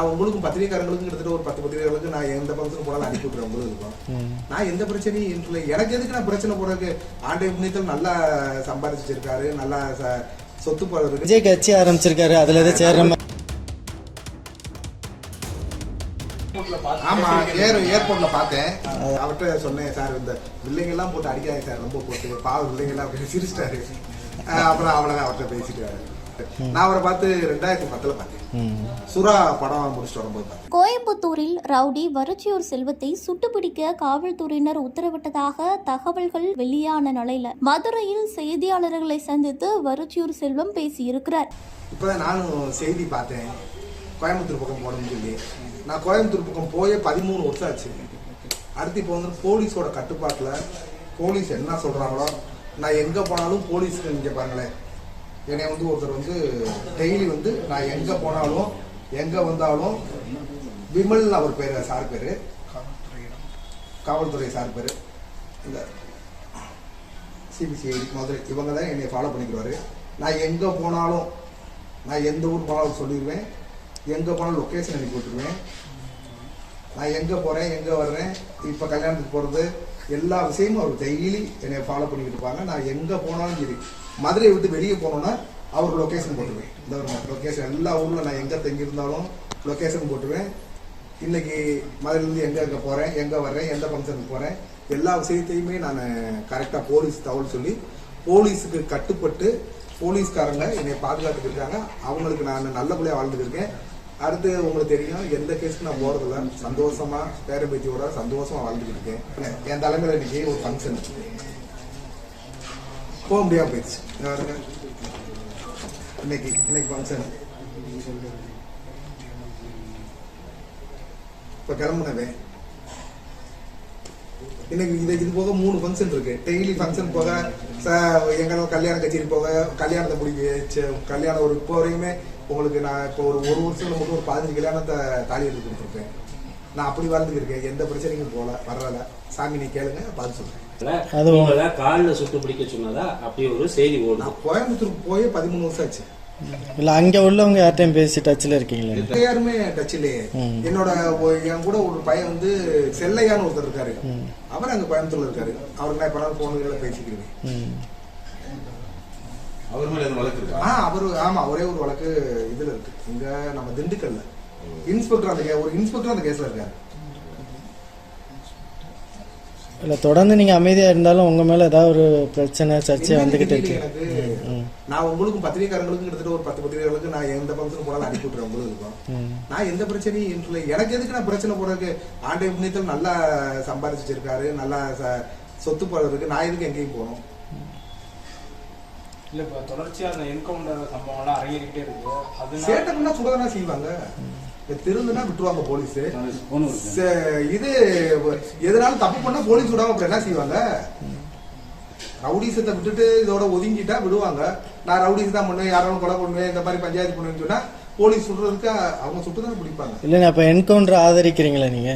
நான் உங்களுக்கும் பத்திரிகைக்காரங்களுக்கும் கிட்டத்தட்ட ஒரு பத்து பத்திரிகைகளுக்கு நான் எந்த பக்கத்துக்கு போனாலும் அனுப்பி விட்டுறேன் உங்களுக்கு இருக்கும். நான் எந்த பிரச்சனையும் இல்லை. எனக்கு எதுக்கு நான் பிரச்சனை போறதுக்கு ஆண்டை புண்ணியத்தில் நல்லா சம்பாதிச்சு வச்சிருக்காரு நல்லா சொத்து போறதுக்கு விஜய் கட்சி ஆரம்பிச்சிருக்காரு. அதுல எதாவது சேர்ற மாதிரி ஆமா ஏர் ஏர்போர்ட்ல பார்த்தேன். அவர்கிட்ட சொன்னேன் சார் இந்த பில்லைங்க எல்லாம் போட்டு அடிக்காதீங்க சார். ரொம்ப போட்டு பாவ பில்லைங்க எல்லாம் அப்படின்னு சிரிச்சிட்டாரு அப்புறம் அவ்வளவுதான் அவர்கிட்ட பேசிட்டு நான் அவரை பார்த்து ரெண்டாயிரத்தி பத்துல பார்த்தேன். சுறா படம் முடிச்சுட்டு வரும்போது கோயம்புத்தூரில் ரவுடி வரச்சியூர் செல்வத்தை சுட்டுப்பிடிக்க காவல்துறையினர் உத்தரவிட்டதாக தகவல்கள் வெளியான நிலையில மதுரையில் செய்தியாளர்களை சந்தித்து வரச்சியூர் செல்வம் பேசியிருக்கிறார். இப்பதான் நானும் செய்தி பார்த்தேன். கோயம்புத்தூர் பக்கம் போகணும்னு சொல்லி. நான் கோயம்புத்தூர் பக்கம் போயே பதிமூணு வருஷம் ஆச்சு. அடுத்து இப்போ வந்து போலீஸோட கட்டுப்பாட்டில் போலீஸ் என்ன சொல்கிறாங்களோ நான் எங்கே போனாலும் போலீஸுக்கு நீங்கள் பாருங்களேன். என்னை வந்து ஒருத்தர் வந்து டெய்லி வந்து நான் எங்கே போனாலும் எங்கே வந்தாலும் விமல் அவர் பேர் சார் பேர். காவல்துறை சார் பேர். இந்த சிபிசிஐடி மதுரை இவங்க தான் என்னை ஃபாலோ பண்ணிக்கிறாரு நான் எங்கே போனாலும் நான் எந்த ஊர் போனாலும் சொல்லிடுவேன். எங்கே போனாலும் லொக்கேஷன் அனுப்பி விட்டுருவேன். நான் எங்கே போகிறேன் எங்கே வர்றேன் இப்போ கல்யாணத்துக்கு போகிறது எல்லா விஷயமும் அவர் டெய்லி என்னை ஃபாலோ பண்ணிக்கிட்டு இருப்பாங்க. நான் எங்கே போனாலும் சரி. மதுரையை விட்டு வெளியே போனோன்னா அவர் லொக்கேஷன் போட்டுருவேன். இந்த லொக்கேஷன் எல்லா ஊரில் நான் எங்கே தங்கியிருந்தாலும் லொக்கேஷன் போட்டுருவேன். இன்னைக்கு மதுரையிலேருந்து எங்கே எங்கே போகிறேன் எங்கே வர்றேன் எந்த ஃபங்க்ஷனுக்கு போகிறேன் எல்லா விஷயத்தையுமே நான் கரெக்டாக போலீஸ் தகவல் சொல்லி போலீஸுக்கு கட்டுப்பட்டு போலீஸ்காரங்க என்னை பாதுகாத்துட்டு இருக்காங்க. அவங்களுக்கு நான் நல்லபடியாக வாழ்ந்துட்டுருக்கேன் அடுத்து உங்களுக்கு தெரியும் எந்த கேஸுக்கு நான் போகிறதில்ல சந்தோஷமாக பேரம்பேச்சியோட சந்தோஷமாக வாழ்ந்துட்டு இருக்கேன். என் தலைமையில் இன்னைக்கு ஒரு ஃபங்க்ஷன் போக முடியாம போயிடுச்சு. யாருங்க இன்னைக்கு இன்னைக்கு ஃபங்க்ஷன் இப்போ கிளம்புனவே இன்னைக்கு இது இது போக மூணு ஃபங்க்ஷன் இருக்கு. டெய்லி ஃபங்க்ஷன் போக எங்கன்னா கல்யாண கச்சேரி போக கல்யாணத்தை முடிக்க கல்யாணம் ஒரு இப்போ வரையுமே உங்களுக்கு நான் இப்போ ஒரு ஒரு வருஷத்துல மட்டும் ஒரு பதினஞ்சு கல்யாணத்தை தாலி எடுத்து கொடுத்துருக்கேன். நான் அப்படி வளர்ந்துருக்கேன் இருக்கேன். எந்த பிரச்சனைக்கும் போகல வரல சாமி நீ கேளுங்க பார்த்து சொல்றேன். காலில் சுட்டு பிடிக்க சொன்னதா அப்படி ஒரு செய்தி ஓடுது. நான் கோயம்புத்தூருக்கு போய் பதிமூணு வருஷம் ஆச்சு. இல்ல அங்க உள்ளவங்க யார்ட்டையும் பேசி டச்ல இருக்கீங்களா? யாருமே டச் இல்லையே. என்னோட என் கூட ஒரு பையன் வந்து செல்லையான்னு ஒருத்தர் இருக்காரு. அவர் அங்க கோயம்புத்தூர்ல இருக்காரு. அவருக்கு நான் இப்ப போனதுல பேசிக்கிறேன். அவர் மேல வழக்கு இருக்கா? ஆ அவரு ஆமா ஒரே ஒரு வழக்கு இதுல இருக்கு. இங்க நம்ம திண்டுக்கல்ல. இன்ஸ்பெக்டர் அந்த கே- ஒரு இன்ஸ்பெக்டர் அந்த கேஸ்ல இருக்காரு. இல்ல தொடர்ந்து நீங்க அமைதியா இருந்தாலும் உங்க மேல ஏதாவது ஒரு பிரச்சனை சர்ச்சை தெரியல இருக்கு. எனக்கு. நான் உங்களுக்கும் பத்திரிகைக்காரங்களுக்கும் கிட்டத்தட்ட ஒரு பத்து பத்திரிகைகளுக்கு நான் எந்த பக்கத்துக்கு போனாலும் அனுப்பி விட்டுறேன் உங்களுக்கு. நான் எந்த பிரச்சனையும் இல்லை எனக்கு எதுக்கு நான் பிரச்சனை போறதுக்கு ஆண்டை புண்ணியத்தில் நல்லா சம்பாதிச்சு வச்சிருக்காரு நல்லா சொத்து போறதுக்கு நான் எதுக்கு எங்கேயும் போகணும்? இல்ல இப்ப தொடர்ச்சியா அந்த என்கவுண்டர் சம்பவம் எல்லாம் அரங்கேறிக்கிட்டே இருக்கு. அதனால சேட்டம்னா சுடதானா செய்வாங்க? திருந்துனா விட்டுருவாங்க போலீஸ். இது எதனாலும் தப்பு பண்ணா போலீஸ் விடாம அப்புறம் என்ன செய்வாங்க? ரவுடிசத்தை விட்டுட்டு இதோட ஒதுங்கிட்டா விடுவாங்க. நான் ரவுடிஸ் தான் பண்ணுவேன் யாராலும் கொலை பண்ணுவேன் இந்த மாதிரி பஞ்சாயத்து பண்ணுவேன்னு சொன்னா போலீஸ் சுடுறதுக்கு அவங்க சுட்டு தானே பிடிப்பாங்க. இல்லைங்க அப்ப என்கவுண்டர் ஆதரிக்கிறீங்களா நீங்க?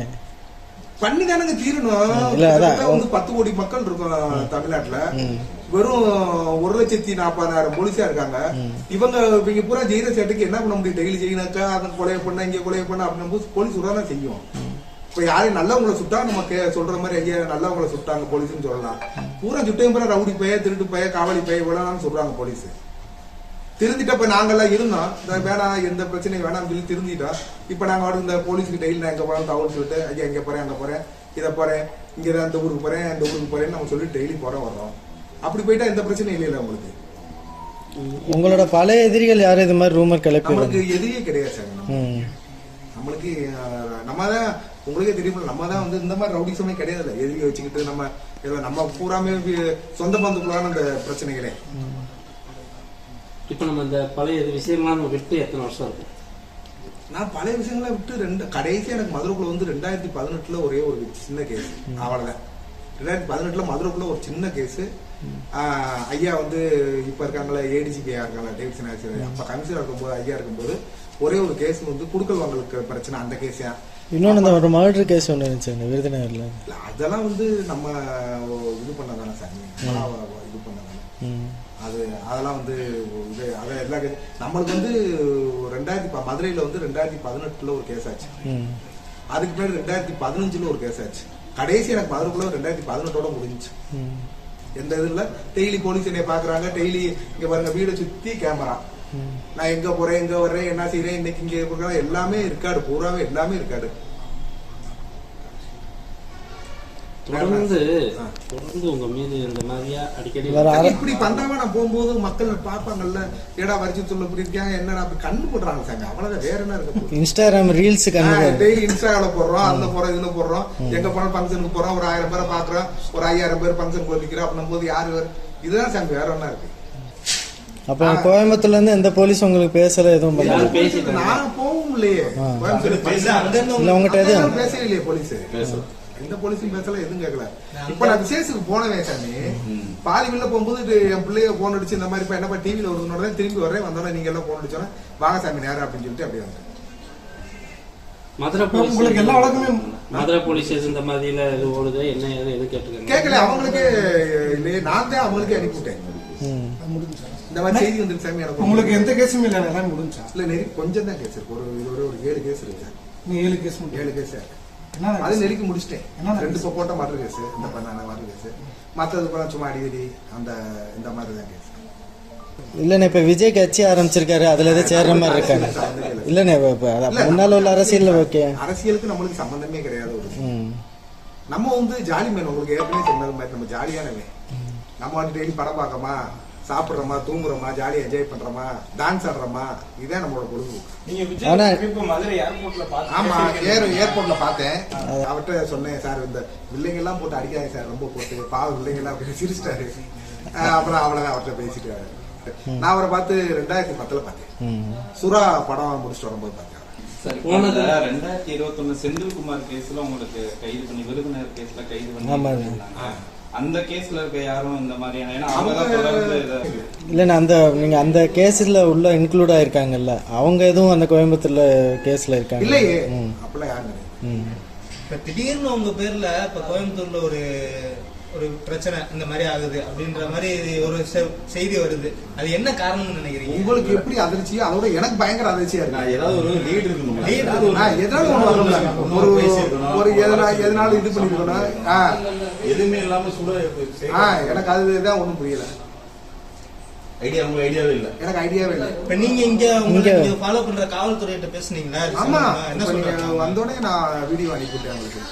பண்ணி தானங்க தீரணும் வந்து பத்து கோடி மக்கள் இருக்கோம் தமிழ்நாட்டுல. வெறும் ஒரு லட்சத்தி நாற்பதாயிரம் போலீஸா இருக்காங்க. இவங்க இவங்க பூரா ஜெயில சேட்டுக்கு என்ன பண்ண முடியும்? டெய்லி ஜெயினாக்கா அதன் கொலையை பண்ண இங்க கொலையை பண்ண அப்படின்னு போலீஸ் விடாதான் செய்யும். இப்ப யாரையும் நல்லவங்களை சுட்டா நம்ம சொல்ற மாதிரி ஐயா நல்லவங்களை சுட்டாங்க போலீஸ்னு சொல்லலாம். பூரா சுட்டையும் பூரா ரவுடி பைய திருட்டு பைய காவலி பைய விடலாம்னு சொல்றாங்க போலீஸ். திருந்திட்ட இப்ப நாங்கெல்லாம் இருந்தோம். இந்த வேணாம் எந்த பிரச்சனையும் வேணாம் சொல்லி திருந்திட்டோம். இப்ப நாங்க வந்து இந்த போலீஸ்க்கு டெய்லி நான் எங்க போறோம் தகவல் சொல்லிட்டு ஐயா எங்க போறேன் அங்க போறேன் இதை போறேன் இங்க தான் இந்த ஊருக்கு போறேன் அந்த ஊருக்கு போறேன்னு நம்ம சொல்லி டெய்லி போறோம் வர்றோம் அப்படி போயிட்டா எந்த பிரச்சனையும் இல்லையில உங்களுக்கு? உங்களோட பழைய எதிரிகள் யாரும் இது மாதிரி ரூமர் கிளப்பி நம்மளுக்கு எதிரியே கிடையாது சார் நம்மளுக்கு நம்ம தான் உங்களுக்கே தெரியும் நம்ம தான் வந்து இந்த மாதிரி ரவுடிசமே கிடையாது எதிரியை வச்சுக்கிட்டு நம்ம ஏதோ நம்ம பூராமே சொந்த பந்துக்குள்ளான அந்த பிரச்சனைகளே. இப்போ நம்ம இந்த பழைய இது விஷயங்கள்லாம் நம்ம விட்டு எத்தனை வருஷம் இருக்கும் நான் பழைய விஷயங்களை விட்டு ரெண்டு கடைசி எனக்கு மதுரைக்குள்ள வந்து ரெண்டாயிரத்தி பதினெட்டுல ஒரே ஒரு சின்ன கேஸ் அவ்வளவுதான். ரெண்டாயிரத்தி பதினெட்டுல மதுரைக்குள்ள ஒரு சின்ன கேஸ் ஐயா வந்து இப்ப இருக்காங்களா ஏடிஜிபி இருக்காங்களா டேவிட்சன் ஆக்சிடென்ட் அப்ப கமிஷனர் இருக்கும்போது ஐயா இருக்கும்போது ஒரே ஒரு கேஸ் வந்து குடுக்கல் வாங்கலுக்கு பிரச்சனை அந்த கேஸ் இன்னொன்று ஒரு மர்டர் கேஸ் ஒன்று இருந்துச்சு விருதுநகர்ல. அதெல்லாம் வந்து நம்ம இது பண்ணதானே சார் இது பண்ணதானே? அது அது அதெல்லாம் வந்து இது அதை எல்லாம் கே- நம்மளுக்கு வந்து ரெண்டாயிரத்தி மதுரையில வந்து ரெண்டாயிரத்தி பதினெட்டுல ஒரு கேஸ் ஆச்சு. அதுக்கு பின்னாடி ரெண்டாயிரத்தி பதினஞ்சுல ஒரு கேஸ் ஆச்சு. கடைசி எனக்கு மதுரைக்குள்ள ரெண்டாயிரத்தி பதினெட்டோட முடிஞ்சுச்சு. எந்த இது இல்லை டெய்லி போலீஸ் என்னை பாக்குறாங்க. டெய்லி இங்க பாருங்க வீடை சுத்தி கேமரா நான் எங்க போறேன் எங்க வர்றேன் என்ன செய்றேன் இன்னைக்கு இங்கே எல்லாமே இருக்காடு பூராவே எல்லாமே இருக்காடு தொடர்ந்து. தொடர்ந்து உங்க மீது இந்த மாதிரியா அடிக்கடி இப்படி நான் போகும்போது மக்கள் பார்ப்பாங்கல்ல ஏடா வரிச்சு சொல்ல இப்படி இருக்காங்க என்னடா அப்படி கண்ணு போடுறாங்க சாங்க அவ்வளவுதான் வேற என்ன இருக்க இன்ஸ்டாகிராம் ரீல்ஸ் டெய்லி இன்ஸ்டால போடுறோம் அதுல போறோம் இதுல போடுறோம். எங்க போனோம் ஃபங்க்ஷனுக்கு போறோம் ஒரு ஆயிரம் பேரை பாக்குறோம் ஒரு ஐயாயிரம் பேர் ஃபங்க்ஷன் போதிக்கிறோம் அப்படின்னும் போது யாரு இதுதான் சாங்க வேற என்ன இருக்கு. அப்போ கோயம்புத்தூர்ல இருந்து எந்த போலீஸ் உங்களுக்கு பேசல எதுவும் பண்ணல? நான் போகவும் இல்லையே. இல்ல உங்ககிட்ட எது அங்கெல்லாம் பேசவே இல்லையே போலீஸ் எந்த போலீஸும் பேசல எதுவும் கேட்கல இப்ப நான் விசேஷத்துக்கு போனவேன் சாமி. பாதி வெளில போகும்போது இது என் பிள்ளைய போன் அடிச்சு இந்த மாதிரி இப்ப என்னப்பா டிவில வருதுனோட திரும்பி வரேன் வந்தோடனே நீங்க எல்லாம் போன் அடிச்சோன்னா வாங்க சாமி நேரம் அப்படின்னு சொல்லிட்டு அப்படியே வந்தேன் மதுரை போலீஸ் உங்களுக்கு எல்லா வழக்குமே மதுரை போலீஸ் இந்த மாதிரில இது ஓடுது என்ன ஏது எது கேட்டுருக்காங்க? கேட்கல அவங்களுக்கே இல்லையே நான் தான் அவங்களுக்கே அனுப்பிவிட்டேன் ம். இந்த மாதிரி செய்தி வந்துருக்கு சாமி எனக்கு உங்களுக்கு எந்த கேஸும் இல்லை எல்லாமே முடிஞ்சா இல்ல நெறி கொஞ்சம் தான் கேஸ் இருக்கு. ஒரு ஒரு ஒரு ஏழு கேஸ் இருக்கு சார். நீ ஏழு கேஸ் ஏழு கேஸ் அது நெருக்கி முடிச்சிட்டேன். என்ன ரெண்டு இப்போ போட்ட மர்டர் கேஸ் இந்த பண்ணான மர்டர் கேஸ் மற்றது பூரா சும்மா அடிக்கடி அந்த இந்த மாதிரி தான் கேஸ் இல்லண்ணே இப்ப விஜய் கட்சி ஆரம்பிச்சிருக்காரு அதுல எதாவது சேர்ற மாதிரி இருக்காங்க இல்லண்ணே இப்ப- முன்னால உள்ள அரசியல்ல ஓகே. அரசியலுக்கு நம்மளுக்கு சம்பந்தமே கிடையாது ஒரு ம். நம்ம வந்து ஜாலி மேன் உங்களுக்கு ஏற்கனவே சொன்னது மாதிரி நம்ம ஜாலியானவே நம்ம வந்து டெய்லி படம் பார்க்கமா சாப்பிடுறோமா தூங்குறோமா ஜாலியா என்ஜாய் பண்றோமா டான்ஸ் ஆடுறோமா இதுதான் நம்மளோட பொழுதுபோக்கு நீங்க ஆனா- விஜய் இப்ப மதுரை ஏர்போர்ட்ல ஆமா பாத்து ஏர் ஏர்போர்ட்ல பார்த்தேன். அவர்கிட்ட சொன்னேன் சார் இந்த பிள்ளைங்க எல்லாம் போட்டு அடிக்காதீங்க சார் ரொம்ப போட்டு பாவ பிள்ளைங்க எல்லாம் அப்படின்னு சிரிச்சிட்டாரு அப்புறம் அவ்வளவுதான் அவர்கிட்ட பேசிட்டு நான் அவரை பார்த்து ரெண்டாயிரத்தி பத்துல பார்த்தேன். சுறா படம் முடிச்சுட்டு வரும்போது பார்த்தேன். ரெண்டாயிரத்தி இருபத்தொன்னு செந்தில்குமார் கேஸ்ல உங்களுக்கு கைது பண்ணி விருதுநகர் கேஸ்ல கைது பண்ணி. அந்த கேஸ்ல இருக்க யாரும் இந்த மாதிரியான ஏன்னா அவங்க தான் தொடர்ந்து இல்லண்ணே அந்த நீங்க அந்த கேஸ்ல உள்ள இன்க்ளூட் ஆயிருக்காங்கல்ல அவங்க எதுவும் அந்த கோயம்புத்தூர்ல கேஸ்ல இருக்காங்க? இல்லையே. ம். அப்படிலாம் யாரும் கிடையாது. ம். இப்ப திடீர்னு உங்க பேர்ல இப்ப கோயம்புத்தூர்ல ஒரு ஒரு பிரச்சனை இந்த மாதிரி ஆகுது அப்படின்ற மாதிரி ஒரு செ- செய்தி வருது. அது என்ன காரணம்னு நினைக்கிறீங்க? உங்களுக்கு எப்படி அதிர்ச்சியோ அதோட எனக்கு பயங்கர அதிர்ச்சியா இருக்கு. ஏதாவது ஒரு லீடு இருக்கணும் ஏதாவது ஒண்ணு வரணும்ல. ஒரு ஒரு எதனா எதனால இது பண்ணிருக்கணும். ஆ, எதுவுமே இல்லாம சுட எனக்கு அதுதான் ஒண்ணும் புரியல. ஐடியா உங்க ஐடியாவே இல்ல. எனக்கு ஐடியாவே இல்லை. இப்ப நீங்க இங்க உங்களை இங்க- நீங்க ஃபாலோ பண்ற காவல்துறையிட்ட பேசுனீங்களா? அது ஆமா. என்ன சொல்றாங்க? வந்தோடனே நான் வீடியோ அனுப்பிவிட்டேன் அவங்களுக்கு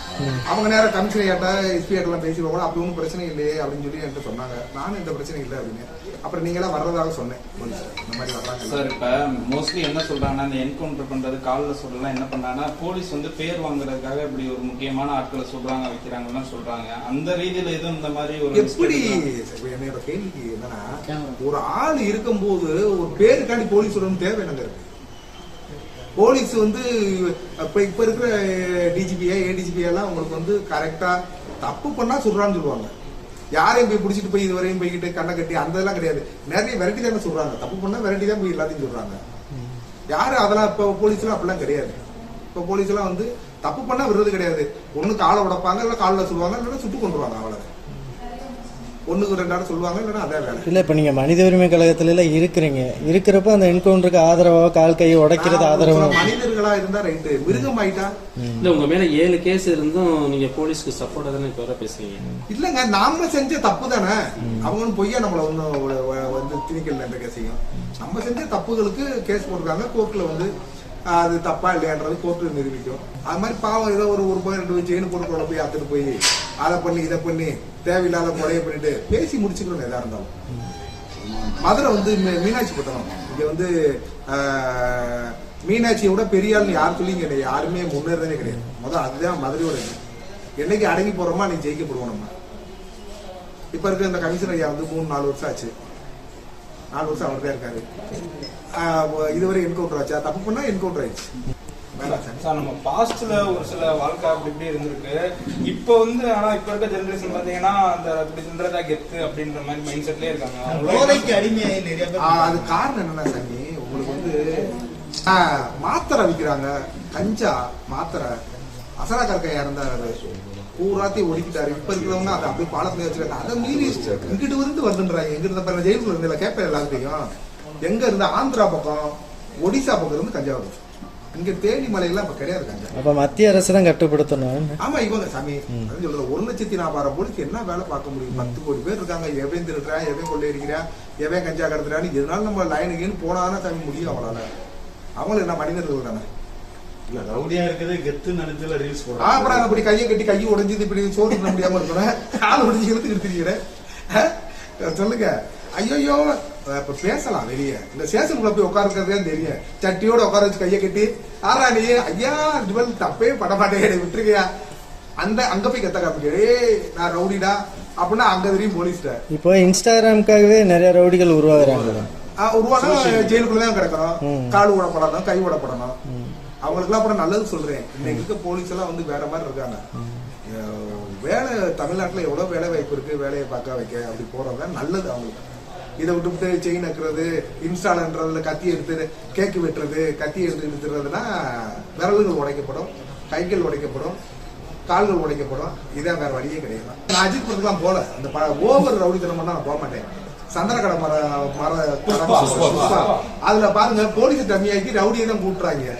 அவங்க நேரம் கமிஷனர் ஏட்டா எஸ்பி ஏட்டெல்லாம் பேசி கூட அப்படி ஒன்றும் பிரச்சனை இல்லையே அப்படின்னு சொல்லி என்கிட்ட சொன்னாங்க. நானும் எந்த பிரச்சனையும் இல்லை அப்படின்னு. அப்புறம் நீங்க எல்லாம் வர்றதாக சொன்னேன். இந்த மாதிரி வர்றாங்க. சார் இப்ப மோஸ்ட்லி என்ன சொல்றாங்கன்னா இந்த என்கவுண்டர் பண்றது காலில் சொல்லலாம் என்ன பண்ணாங்கன்னா போலீஸ் வந்து பேர் வாங்குறதுக்காக இப்படி ஒரு முக்கியமான ஆட்களை சொல்றாங்க வைக்கிறாங்கன்னு சொல்றாங்க. அந்த ரீதியில எதுவும் இந்த மாதிரி ஒரு எப்படி? என்னோட கேள்விக்கு என்னன்னா ஒரு ஆள் இருக்கும்போது ஒரு பேருக்காண்டி போலீஸ் சொல்லணும் தேவை என்னங்க இருக்கு? போலீஸ் வந்து இப்போ இப்போ இருக்கிற டிஜிபியா ஏடிஜிபியெல்லாம் அவங்களுக்கு உங்களுக்கு வந்து கரெக்டாக தப்பு பண்ணால் சொல்கிறான்னு சொல்லுவாங்க. யாரையும் போய் பிடிச்சிட்டு போய் இதுவரையும் போய்கிட்டு கண்ணை கட்டி அந்த இதெல்லாம் கிடையாது. நிறைய வெரைட்டி தானே சொல்கிறாங்க தப்பு பண்ணால் வெரைட்டி தான் போய் எல்லாத்தையும் சொல்கிறாங்க யாரும் அதெல்லாம் இப்போ போலீஸ்லாம் அப்படிலாம் கிடையாது. இப்போ போலீஸ்லாம் வந்து தப்பு பண்ணால் விடுறது கிடையாது. ஒன்று காலை உடப்பாங்க இல்லை காலில் சொல்லுவாங்க இல்லைன்னா சுட்டு கொண்டுருவாங்க ஒண்ணுக்கு ரெண்டாவது சொல்லுவாங்க இல்லைன்னா அதான் வேலை. இல்ல இப்ப நீங்க மனித உரிமை கழகத்துல எல்லாம் இருக்கிறீங்க. இருக்கிறப்ப அந்த என்கவுண்டருக்கு ஆதரவா கால் கையை உடைக்கிறது ஆனா, ஆதரவா? ஒரு மனிதர்களா இருந்தா ரைட்டு மிருகம் ஆயிட்டா? இல்ல உங்க மேல ஏழு கேஸ் இருந்தும் நீங்க போலீஸ்க்கு சப்போர்ட்டா தானே இப்ப வர பேசுறீங்க? இல்லங்க நாம செஞ்ச தப்பு தானே. அவங்களும் பொய்யா நம்மள ஒன்றும் வந்து திணிக்கல என்ற கேஸையும் நம்ம செஞ்ச தப்புகளுக்கு கேஸ் போட்டிருக்காங்க கோர்ட்ல வந்து அது தப்பா இல்லையான்றது கோர்ட்டு நிரூபிக்கும். அது மாதிரி பாவம் ஏதோ ஒரு ஒரு போய் ரெண்டு செயின் போட்டு போய் அத்துட்டு போய் அதை பண்ணி இதை பண்ணி தேவையில்லாத கொலையை பண்ணிட்டு பேசி முடிச்சுக்கணும் எதா இருந்தாலும். மதுரை வந்து மீ- மீனாட்சி பட்டணம் இங்க வந்து மீனாட்சியை விட பெரிய ஆள் யார் சொல்லி இங்க யாருமே முன்னேறதே கிடையாது. முதல் அதுதான் மதுரையோட இது. என்னைக்கு அடங்கி போறோமா நீ ஜெயிக்கப்படுவோம் நம்ம. இப்ப இருக்க இந்த கமிஷனர் ஐயா வந்து மூணு நாலு வருஷம் ஆச்சு. நாலு வருஷம் அவர் தான் இருக்காரு. இதுவரை என்கவுண்டர் ஆச்சா? தப்பு பண்ணா என்கவுண்டர் ஆயிடுச்சு. சார். நம்ம பாஸ்ட்ல ஒரு சில வாழ்க்கை அப்படி இப்படி இருந்திருக்கு. இப்போ வந்து ஆனா இப்ப இருக்க ஜெனரேஷன் பாத்தீங்கன்னா அந்த அப்படி இருந்ததா கெத்து அப்படின்ற மாதிரி மைண்ட் செட்லயே இருக்காங்க. போதைக்கு அடிமையாகி நிறைய அது காரணம் என்னன்னா சாமி உங்களுக்கு வந்து ஆஹ், மாத்திரை விற்கிறாங்க கஞ்சா மாத்திரை. அசரா கற்கையா இருந்தாரு பூராத்தையும் ஒதுக்கிட்டாரு. இப்ப இருக்கிறவங்க அதை அப்படியே பாலத்துல வச்சிருக்காங்க. அதை மீறி இங்கிட்டு இருந்து வருதுன்றாங்க எங்க இருந்த பாருங்க ஜெயிலுக்குள்ள இருந்தில கேட்பேன் எல்லாத்தையும் எங்க இருந்த ஆந்திரா பக்கம் ஒடிசா பக்கம் இருந்து கஞ்சா வருது இங்க தேனி மலையெல்லாம் இப்ப கிடையாது கஞ்சா. அப்ப மத்திய அரசு தான் கட்டுப்படுத்தணும். ஆமா இவங்க சாமி சொல்றது. ஒரு லட்சத்தி நாலாயிரம் போலீஸ் என்ன வேலை பார்க்க முடியும்? பத்து கோடி பேர் இருக்காங்க. எவன் திருடுறான் எவன் கொள்ளையடிக்கிறான் எவன் கஞ்சா கடத்துறான்னு? எதனால நம்ம லைனுக்குன்னு போனாதானே சாமி முடியும் அவங்களால. அவங்களும் என்ன மனிதர்கள் தானே? இல்ல ரவுடியா இருக்குது. கெத்து நினைத்துல ரீல்ஸ் ஆ, அப்புறம் அப்படி கையை கட்டி கையை உடைஞ்சது இப்படி சோறு தின்ன முடியாம இருக்கணும். கால் எடுத்துக்கிறேன் சொல்லுங்க. ஐயோ இப்ப பேசலாம் வெளியே. இந்த ஸ்டேஷனுக்குள்ள போய் உட்காருக்கிறதே தெரியும் சட்டியோட உட்கார வச்சு கையை கட்டி ஆறா நீ? ஐயா இவள் தப்பே பட மாட்டேன். விட்டுருக்கியா அந்த அங்க போய் கத்த காமிக்க ஏய் நான் ரவுடிடா. அப்படின்னா அங்க தெரியும் போலீஸ்ட இப்போ இன்ஸ்டாகிராமுக்காகவே நிறைய ரவுடிகள் உருவாகுறாங்க. உருவானா ஜெயிலுக்குள்ள தான் கிடக்கணும். ம். கால் விடப்படணும் கை விடப்படணும் அவங்களுக்குலாம் அப்புறம் நல்லது சொல்றேன். இன்னைக்கு இருக்க போலீஸ் எல்லாம் வந்து வேற மாதிரி இருக்காங்க. வேலை தமிழ்நாட்டுல எவ்வளவு வேலை வாய்ப்பு இருக்கு? வேலையை பார்க்க வைக்க அப்படி போறவங்க நல்லது அவங்களுக்கு. இதை விட்டுவிட்டு செயின் நக்குறது இன்ஸ்டாலன்றதுல கத்தி எடுத்து கேக்கு வெட்டுறது கத்தி எடுத்து நிறுத்துறதுன்னா விரல்கள் உடைக்கப்படும் கைகள் உடைக்கப்படும் கால்கள் உடைக்கப்படும். இதான் வேற வழியே கிடையாது. நான் அஜித் படத்துக்குலாம் போல அந்த ஓவர் ரவுடித்தனம் பண்ணா நான் போக மாட்டேன். சந்தனக்கடை மர மர. அதுல பாருங்க போலீஸ் டம்மியாக்கி ரவுடியை தான் கூட்டுறாங்க.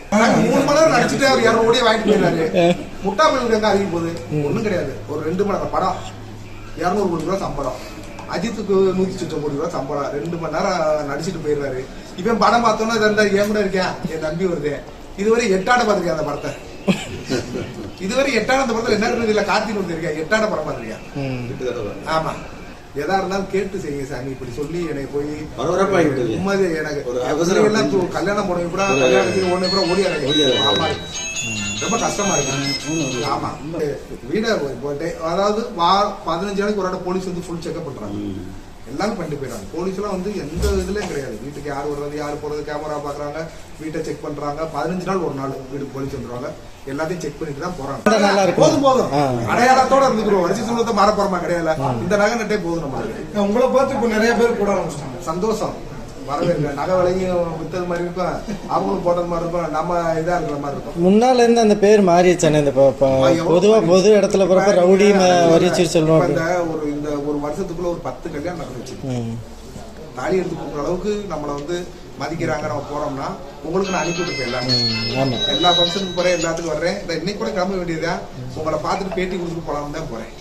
மூணு மணி நேரம் நடிச்சுட்டு அவர் இரநூறு கோடியை வாங்கிட்டு போயிடுறாரு. முட்டா போய் எங்க போகுது ஒண்ணும் கிடையாது. ஒரு ரெண்டு மணி நேரம் படம். இரநூறு கோடி ரூபா சம்பளம். அஜித்துக்கு நூத்தி சொச்சம் கோடி ரூபா சம்பளம். ரெண்டு மணி நேரம் நடிச்சிட்டு போயிடுறாரு இவன் படம் பார்த்தோன்னா இந்த என் கூட இருக்கேன் என் தம்பி வருது. இதுவரை எட்டாட பார்த்திருக்கேன் அந்த படத்தை? இதுவரை எட்டாட அந்த படத்துல என்ன இருக்குது? இல்ல கார்த்திக் ஒருத்தர் இருக்கேன் எட்டாட படம் பார்த்திருக்கேன் ஆமா. எதா இருந்தாலும் கேட்டு செய்யுங்க சாமி. இப்படி சொல்லி என்னை போய். உண்மையே எனக்கு. கல்யாணம் போனவங்க கூட கல்யாணத்துக்கு ஒண்ணு கூட ஓடி ரொம்ப கஷ்டமா இருக்கு. ஆமா. வீட போட்டு அதாவது வா- பதினஞ்சு நாளைக்கு ஒரு இடம் போலீஸ் வந்து ஃபுல் செக்அப் பண்றாங்க. எல்லாரும் பண்ணிட்டு போயிடறாங்க. போலீஸ் எல்லாம் வந்து எந்த இதுலயும் கிடையாது. வீட்டுக்கு யார் வர்றது யார் போறது கேமரா பாக்குறாங்க வீட்டை செக் பண்றாங்க. பதினஞ்சு நாள் ஒரு நாள் வீட்டுக்கு போலீஸ் வந்துருவாங்க. எல்லாத்தையும் செக் பண்ணிட்டு தான் போறாங்க. இருக்கும். போதும் போதும். அடையாளத்தோட இருந்துக்கிறோம் வரிசை சொல்றத மாற போறமா கிடையாது. இந்த நகை நட்டே போதும் நம்மளுக்கு உங்களை பார்த்து இப்ப நிறைய பேர் கூட ஆரம்பிச்சிட்டாங்க. சந்தோஷம். வரவேற்க நகை விலையும் வித்தது மாதிரி இருக்கும். அவங்களும் போட்டது மாதிரி இருக்கும். நம்ம இதா இருக்கிற மாதிரி இருக்கும். முன்னால இருந்து அந்த பேர் மாறிடுச்சானே இந்த ப- ப- பொதுவா பொது இடத்துல ரவுடி வரிச்சு சொல்லுவோம். இந்த ஒரு இந்த ஒரு வருஷத்துக்குள்ள ஒரு பத்து கல்யாணம் நடந்துச்சு. தாலி எடுத்து கொடுக்குற அளவுக்கு நம்மளை வந்து மதிக்கிறாங்க. நம்ம போறோம்னா உங்களுக்கு நான் அனுப்பி விட்டுருப்பேன் எல்லாமே. எல்லா ஃபங்க்ஷனுக்கு போறேன் எல்லாத்துக்கும் வர்றேன். இன்னைக்கு கூட கிளம்ப வேண்டியதா உங்களை பார்த்துட்டு பேட்டி கொடுத்துட்டு போலாம்னு தான் போறேன்.